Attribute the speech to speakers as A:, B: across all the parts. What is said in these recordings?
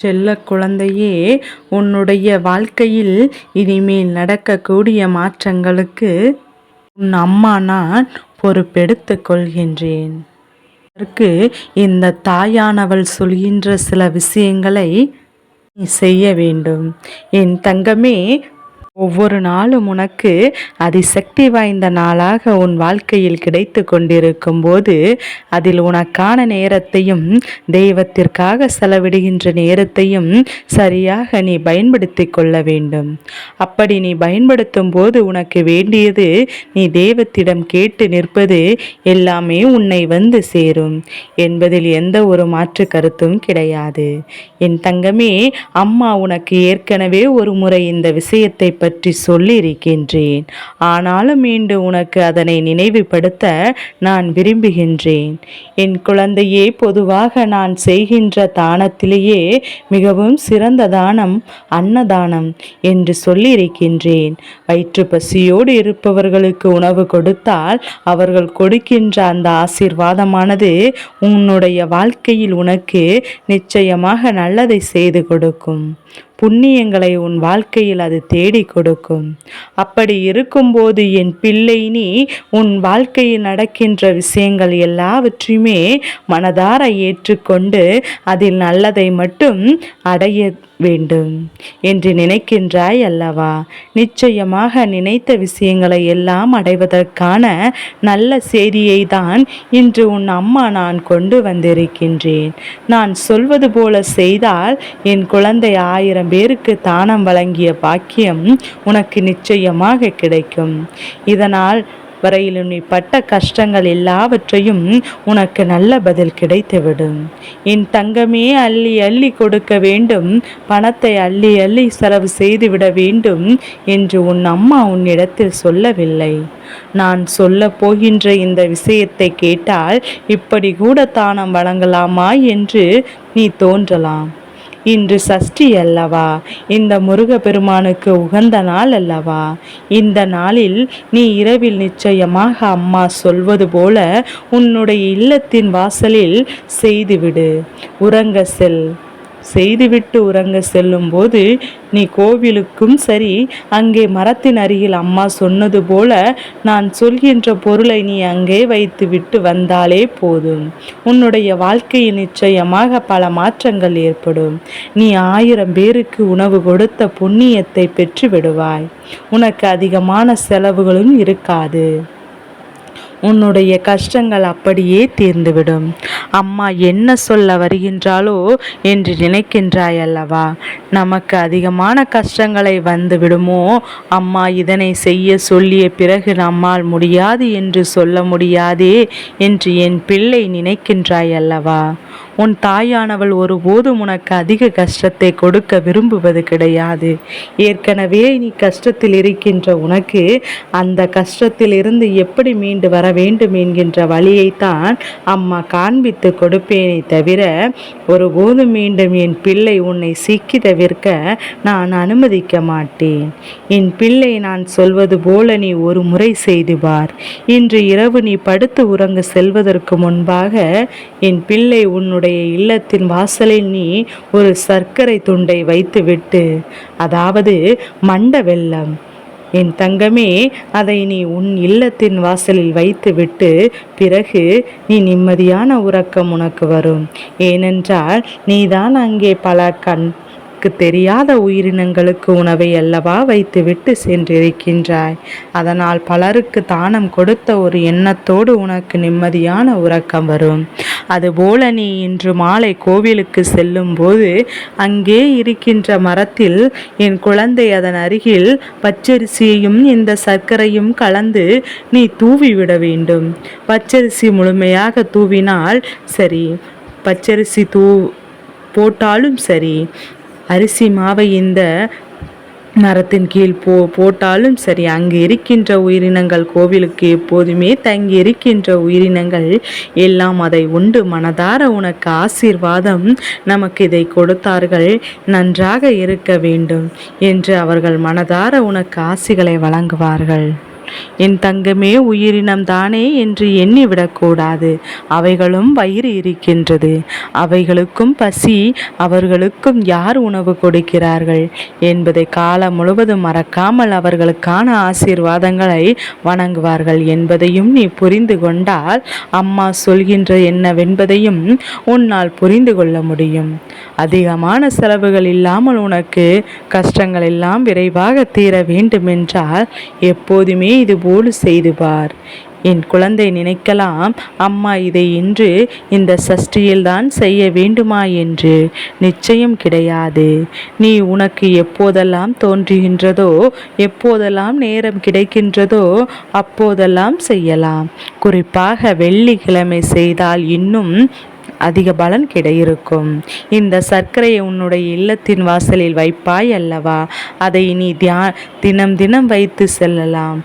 A: செல்ல குழந்தையே உன்னுடைய வாழ்க்கையில் இனிமேல் நடக்கக்கூடிய மாற்றங்களுக்கு உன் அம்மா நான் பொறுப்பெடுத்து கொள்கின்றேன். அதற்கு இந்த தாயானவள் சொல்கின்ற சில விஷயங்களை நீ செய்ய வேண்டும். என் தங்கமே ஒவ்வொரு நாளும் உனக்கு அதிசக்தி வாய்ந்த நாளாக உன் வாழ்க்கையில் கிடைத்து கொண்டிருக்கும் போது அதில் உனக்கான நேரத்தையும் தெய்வத்திற்காக செலவிடுகின்ற நேரத்தையும் சரியாக நீ பயன்படுத்தி கொள்ள வேண்டும். அப்படி நீ பயன்படுத்தும் போது உனக்கு வேண்டியது நீ தெய்வத்திடம் கேட்டு நிற்பது எல்லாமே உன்னை வந்து சேரும். என்பதில் எந்த ஒரு மாற்று கருத்தும் கிடையாது. என் தங்கமே அம்மா உனக்கு ஏற்கனவே ஒரு முறை இந்த விஷயத்தை பற்றி சொல்லியிருக்கின்றேன். ஆனாலும் மீண்டும் உனக்கு அதனை நினைவுபடுத்த நான் விரும்புகின்றேன். என் குழந்தையே பொதுவாக நான் செய்கின்ற தானத்திலேயே மிகவும் சிறந்த தானம் அன்னதானம் என்று சொல்லியிருக்கின்றேன். வயிற்று பசியோடு இருப்பவர்களுக்கு உணவு கொடுத்தால் அவர்கள் கொடுக்கின்ற அந்த ஆசீர்வாதமானது உன்னுடைய வாழ்க்கையில் உனக்கு நிச்சயமாக நல்லதை செய்து கொடுக்கும். புண்ணியங்களை உன் வாழ்க்கையில் அது தேடி கொடுக்கும். அப்படி இருக்கும்போது என் பிள்ளை நீ உன் வாழ்க்கையில் நடக்கின்ற விஷயங்கள் எல்லாவற்றையுமே மனதார ஏற்றுக்கொண்டு அதில் நல்லதை மட்டும் அடைய வேண்டும் என்று நினைக்கின்றாய் அல்லவா? நிச்சயமாக நினைத்த விஷயங்களை எல்லாம் அடைவதற்கான நல்ல செய்தியை தான் இன்று உன் அம்மா நான் கொண்டு வந்திருக்கின்றேன். நான் சொல்வது போல செய்தால் என் குழந்தை ஆயிரம் பேருக்கு தானம் வழங்கிய பாக்கியம் உனக்கு நிச்சயமாக கிடைக்கும். இதனால் வரையிலும் நீ பட்ட கஷ்டங்கள் எல்லாவற்றையும் உனக்கு நல்ல பதில் கிடைத்துவிடும். என் தங்கமே அள்ளி அள்ளி கொடுக்க வேண்டும். பணத்தை அள்ளி அள்ளி செலவு செய்துவிட வேண்டும் என்று உன் அம்மா உன்னிடத்தில் சொல்லவில்லை. நான் சொல்ல போகின்ற இந்த விஷயத்தை கேட்டால் இப்படி கூட தானம் வழங்கலாமா என்று நீ தோன்றலாம். இன்று சஷ்டி அல்லவா? இந்த முருகப்பெருமானுக்கு உகந்த நாள் அல்லவா? இந்த நாளில் நீ இரவில் நிச்சயமாக அம்மா சொல்வது போல உன்னுடைய இல்லத்தின் வாசலில் செய்துவிடு. உறங்க செல். செய்துவிட்டு உறங்க செல்லும்போது நீ கோவிலுக்கும் சரி அங்கே மரத்தின் அருகில் அம்மா சொன்னது போல நான் சொல்கின்ற பொருளை நீ அங்கே வைத்து விட்டு வந்தாலே போதும். உன்னுடைய வாழ்க்கையில் நிச்சயமாக பல மாற்றங்கள் ஏற்படும். நீ ஆயிரம் பேருக்கு உணவு கொடுத்த புண்ணியத்தை பெற்று விடுவாய் உனக்கு அதிகமான செலவுகளும் இருக்காது. உன்னுடைய கஷ்டங்கள் அப்படியே தீர்ந்துவிடும். அம்மா என்ன சொல்ல வருகின்றாளோ என்று நினைக்கின்றாய் அல்லவா நமக்கு அதிகமான கஷ்டங்களை வந்து விடுமோ? அம்மா இதனை செய்ய சொல்லிய பிறகு நம்மால் முடியாது என்று சொல்ல முடியாதே என்று என் பிள்ளை நினைக்கின்றாய் அல்லவா உன் தாயானவள் ஒருபோதும் உனக்கு அதிக கஷ்டத்தை கொடுக்க விரும்புவது கிடையாது. ஏற்கனவே நீ கஷ்டத்தில் இருக்கின்ற உனக்கு அந்த கஷ்டத்தில் இருந்து எப்படி மீண்டு வர வேண்டும் என்கின்ற வழியைத்தான் அம்மா காண்பித்து கொடுப்பேனே தவிர ஒருபோதும் மீண்டும் என் பிள்ளை உன்னை சிக்கி தவிர்க்க நான் அனுமதிக்க மாட்டேன். என் பிள்ளை நான் சொல்வது போல நீ ஒரு முறை செய்து பார். இன்று இரவு நீ படுத்து உறங்க செல்வதற்கு முன்பாக என் பிள்ளை உன்னுடைய உன்னுடைய இல்லத்தின் வாசலில் நீ ஒரு சர்க்கரை துண்டை வைத்துவிட்டு அதாவது மண்ட வெள்ளம் என் தங்கமே அதை நீ உன் இல்லத்தின் வாசலில் வைத்து விட்டு பிறகு நீ நிம்மதியான உறக்கம் உனக்கு வரும். ஏனென்றால் நீதான் அங்கே பல கண் தெரியாத உயிரினங்களுக்கு உணவை அல்லவா வைத்துவிட்டு சென்றிருக்கின்றாய். அதனால் பலருக்கு தானம் கொடுத்த ஒரு எண்ணத்தோடு உனக்கு நிம்மதியான உறக்கம் வரும். அதுபோல நீ இன்று மாலை கோவிலுக்கு செல்லும்போது அங்கே இருக்கின்ற மரத்தில் என் குழந்தை அதன் அருகில் பச்சரிசியையும் இந்த சர்க்கரையும் கலந்து நீ தூவிவிட வேண்டும். பச்சரிசி முழுமையாக தூவினால் சரி. பச்சரிசி தூ போட்டாலும் சரி. அரிசி மாவை இந்த மரத்தின் கீழ் போ போட்டாலும் சரி அங்கு இருக்கின்ற உயிரினங்கள் கோவிலுக்கு எப்போதுமே தங்கி இருக்கின்ற உயிரினங்கள் எல்லாம் அதை உண்டு. மனதார உனக்கு ஆசீர்வாதம் நமக்கு இதை கொடுத்தார்கள். நன்றாக இருக்க வேண்டும் என்று அவர்கள் மனதார உனக்கு ஆசிகளை வழங்குவார்கள். என் தங்கமே உயிரினம் தானே என்று எண்ணிவிடக்கூடாது அவைகளும் வயிறு இருக்கின்றது. அவைகளுக்கும் பசி அவர்களுக்கும் யார் உணவு கொடுக்கிறார்கள்? என்பதை காலம் முழுவதும் மறக்காமல் அவர்களுக்கான ஆசீர்வாதங்களை வணங்குவார்கள் என்பதையும் நீ புரிந்து கொண்டால் அம்மா சொல்கின்ற என்னவென்பதையும் உன்னால் புரிந்து கொள்ள முடியும். அதிகமான செலவுகள் இல்லாமல் உனக்கு கஷ்டங்கள் எல்லாம் விரைவாக தீர வேண்டுமென்றால் எப்போதுமே இதுபோல் செய்து பார். என் குழந்தை நினைக்கலாம் அம்மா இதை இன்று இந்த சஷ்டியில்தான் செய்ய வேண்டுமா என்று. நிச்சயம் கிடையாது. நீ உனக்கு எப்போதெல்லாம் தோன்றுகின்றதோ எப்போதெல்லாம் நேரம் கிடைக்கின்றதோ அப்போதெல்லாம் செய்யலாம். குறிப்பாக வெள்ளிக்கிழமை செய்தால் இன்னும் அதிக பலன் கிடையிருக்கும். இந்த சர்க்கரையை உன்னுடைய இல்லத்தின் வாசலில் வைப்பாய் அல்லவா? அதை நீ தியா தினம் தினம் வைத்து செல்லலாம்.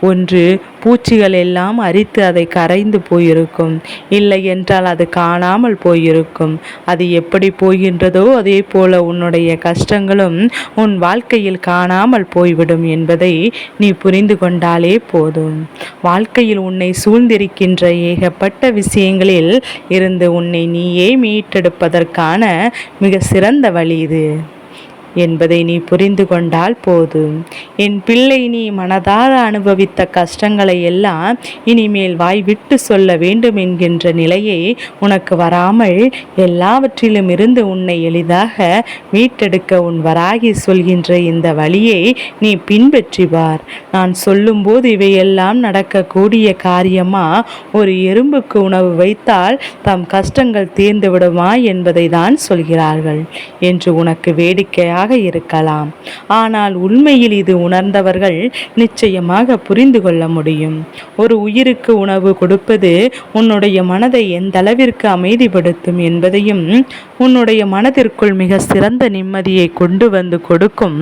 A: ஒன்று பூச்சிகள் எல்லாம் அரித்து அதை கரைந்து போயிருக்கும். இல்லை என்றால் அது காணாமல் போயிருக்கும். அது எப்படி போகின்றதோ அதே போல உன்னுடைய கஷ்டங்களும் உன் வாழ்க்கையில் காணாமல் போய்விடும் என்பதை நீ புரிந்து கொண்டாலே போதும். வாழ்க்கையில் உன்னை சூழ்ந்திருக்கின்ற ஏகப்பட்ட விஷயங்களில் இருந்து உன்னை நீயே மீட்டெடுப்பதற்கான மிக சிறந்த வழி இது. என்பதை நீ புரிந்து கொண்டால் போதும் என் பிள்ளை நீ மனதார அனுபவித்த கஷ்டங்களை எல்லாம் இனிமேல் வாய் விட்டு சொல்ல வேண்டும் என்கின்ற நிலையை உனக்கு வராமல் எல்லாவற்றிலும் இருந்து உன்னை எளிதாக மீட்டெடுக்க உன் வராகி சொல்கின்ற இந்த வழியை நீ பின்பற்றி பார். நான் சொல்லும்போது இவையெல்லாம் நடக்கக்கூடிய காரியமா? ஒரு எறும்புக்கு உணவு வைத்தால் தம் கஷ்டங்கள் தீர்ந்து விடுமா என்பதை தான் சொல்கிறார்கள். என்று உனக்கு வேடிக்கையாக இருக்கலாம். ஆனால் உண்மையில் இது உணர்ந்தவர்கள் நிச்சயமாக புரிந்து கொள்ள முடியும். ஒரு உயிருக்கு உணவு கொடுப்பது உன்னுடைய மனதை எந்த அளவிற்கு அமைதிப்படுத்தும் என்பதையும் உன்னுடைய மனதிற்குள் மிக சிறந்த நிம்மதியை கொண்டு வந்து கொடுக்கும்.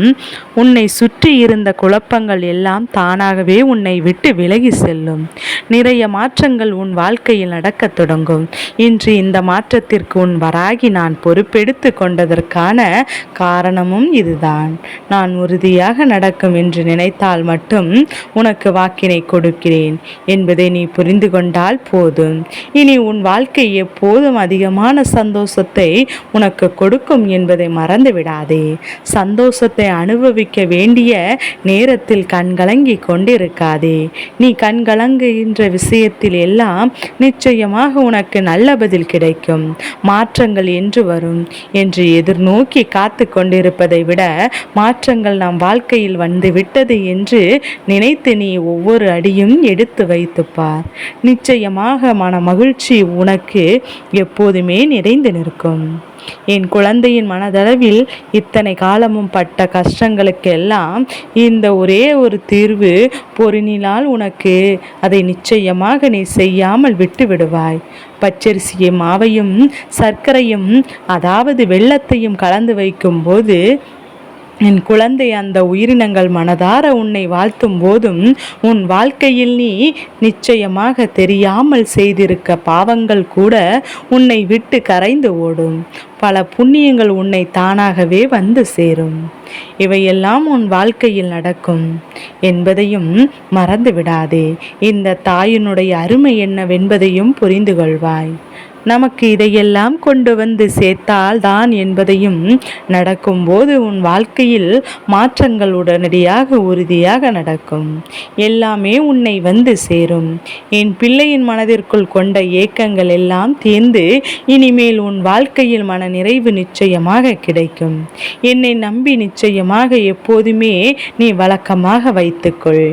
A: உன்னை சுற்றி இருந்த குழப்பங்கள் எல்லாம் தானாகவே உன்னை விட்டு விலகி செல்லும். நிறைய மாற்றங்கள் உன் வாழ்க்கையில் நடக்கத் தொடங்கும். இன்று இந்த மாற்றத்திற்கு உன் வராகி நான் பொறுப்பெடுத்து கொண்டதற்கான காரணம் காரணமும் இதுதான். நான் உறுதியாக நடக்கும் என்று நினைத்தால் மட்டும் உனக்கு வாக்கினை கொடுக்கிறேன். என்பதை நீ புரிந்து கொண்டால் போதும். இனி உன் வாழ்க்கை எப்போதும் அதிகமான சந்தோஷத்தை உனக்கு கொடுக்கும் என்பதை மறந்து விடாதே சந்தோஷத்தை அனுபவிக்க வேண்டிய நேரத்தில் கண்கலங்கி கொண்டிருக்காதே. நீ கண்கலங்குகின்ற விஷயத்தில் எல்லாம் நிச்சயமாக உனக்கு நல்ல பதில் கிடைக்கும். மாற்றங்கள் என்று வரும் என்று எதிர்நோக்கி காத்து கொண்டிருப்பதை விட மாற்றங்கள் நம் வாழ்க்கையில் வந்து விட்டது என்று நினைத்து நீ ஒவ்வொரு அடியும் எடுத்து வைத்துப்பார். நிச்சயமாக மன மகிழ்ச்சி உனக்கு எப்போதுமே நிறைந்து நிற்கும். என் குழந்தையின் மனதளவில் இத்தனை காலமும் பட்ட கஷ்டங்களுக்கெல்லாம் இந்த ஒரே ஒரு தீர்வு பொருளினால் உனக்கு. அதை நிச்சயமாக நீ செய்யாமல் விட்டு விடுவாய். பச்சரிசியை மாவையும் சர்க்கரையும் அதாவது வெள்ளத்தையும் கலந்து வைக்கும்போது என் குழந்தை அந்த உயிரினங்கள் மனதார உன்னை வாழ்த்தும் போதும் உன் வாழ்க்கையில் நீ நிச்சயமாக தெரியாமல் செய்திருக்க பாவங்கள் கூட உன்னை விட்டு கரைந்து ஓடும். பல புண்ணியங்கள் உன்னை தானாகவே வந்து சேரும். இவையெல்லாம் உன் வாழ்க்கையில் நடக்கும். என்பதையும் மறந்து விடாதே இந்த தாயினுடைய அருமை என்னவென்பதையும் புரிந்து கொள்வாய் நமக்கு இதையெல்லாம் கொண்டு வந்து சேர்த்தால் தான் என்பதையும் நடக்கும்போது உன் வாழ்க்கையில் மாற்றங்கள் உடனடியாக உறுதியாக நடக்கும். எல்லாமே உன்னை வந்து சேரும். என் பிள்ளையின் மனதிற்குள் கொண்ட ஏக்கங்கள் எல்லாம் தீர்ந்து இனிமேல் உன் வாழ்க்கையில் மன நிறைவு நிச்சயமாக கிடைக்கும். என்னை நம்பி நிச்சயமாக எப்போதுமே நீ வழக்கமாக வைத்துக்கொள்.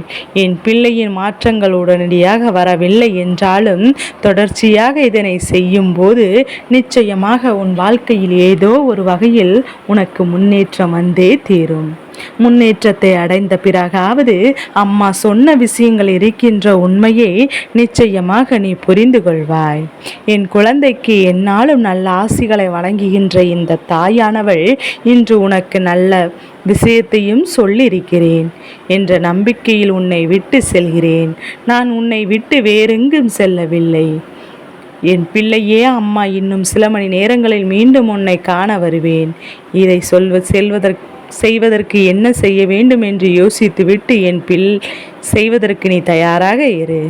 A: என் பிள்ளையின் மாற்றங்கள் உடனடியாக வரவில்லை என்றாலும் தொடர்ச்சியாக இதனை செய்யும் போது நிச்சயமாக உன் வாழ்க்கையில் ஏதோ ஒரு வகையில் உனக்கு முன்னேற்றம் வந்தே தீரும். முன்னேற்றத்தை அடைந்த பிறகாவது அம்மா சொன்ன விஷயங்கள் இருக்கின்ற உண்மையை நிச்சயமாக நீ புரிந்து கொள்வாய். என் குழந்தைக்கு என்னாலும் நல்ல ஆசிகளை வழங்குகின்ற இந்த தாயானவள் இன்று உனக்கு நல்ல விஷயத்தையும் சொல்லியிருக்கிறேன் என்ற நம்பிக்கையில் உன்னை விட்டு செல்கிறேன். நான் உன்னை விட்டு வேறெங்கும் செல்லவில்லை. என் பிள்ளையே அம்மா இன்னும் சில மணி நேரங்களில் மீண்டும் உன்னை காண வருவேன். இதை சொல்வ செல்வதற்கு செய்வதற்கு என்ன செய்ய வேண்டும் என்று யோசித்துவிட்டு என் பில் செய்வதற்கு நீ தயாராக இரு.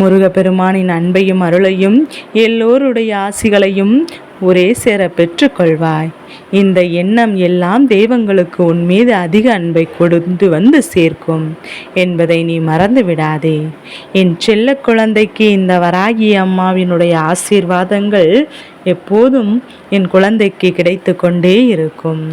A: முருகப்பெருமானின் அன்பையும் அருளையும் எல்லோருடைய ஆசிகளையும் ஒரே சேர பெற்றுக்கொள்வாய் இந்த எண்ணம் எல்லாம் தெய்வங்களுக்கு உன் மீது அதிக அன்பை கொடுத்து வந்து சேர்க்கும். என்பதை நீ மறந்து விடாதே. என் செல்ல குழந்தைக்கு இந்த வராகி அம்மாவினுடைய ஆசீர்வாதங்கள் எப்போதும் என் குழந்தைக்கு கிடைத்து கொண்டே இருக்கும்.